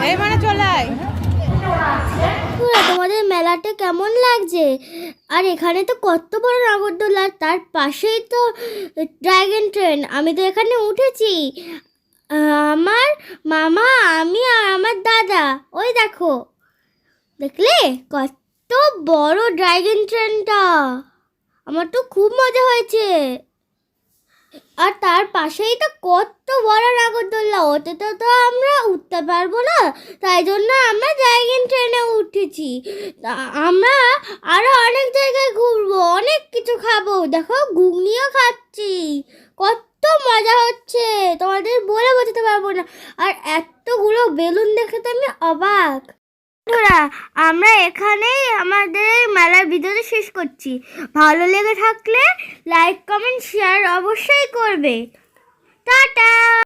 মানে তোমাদের মেলাটা কেমন লাগছে? আর এখানে তো কত বড় নাগরদোলা, তার পাশেই তো ড্রাগন ট্রেন। আমি তো এখানে উঠেছি। আমার মামা, আমি আর আমার দাদা। ওই দেখো। দেখলে? কত বড় ড্রাগন ট্রেনটা। আমার তো খুব মজা হয়েছে। আর তার পাশেই তো কত বড় নাগরদোল্লা ওতে তো আমরা উঠতে পারব না। তাই জন্য আমরা ড্রাগন ট্রেনে উঠেছি। আমরা আরও অনেক জায়গায় ঘুরবো, অনেক কিছু খাব। দেখো, ঘুগনিও খাচ্ছি। কত মজা হচ্ছে। তোমাদের বলে বোঝাতে পারব না। আর এতগুলো বেলুন দেখে তো আমি অবাক। বন্ধুরা, আমরা এখানেই আমাদের মেলার ভিডিওটা শেষ করছি। ভালো লেগে থাকলে লাইক, কমেন্ট, শেয়ার অবশ্যই করবে। টাটা!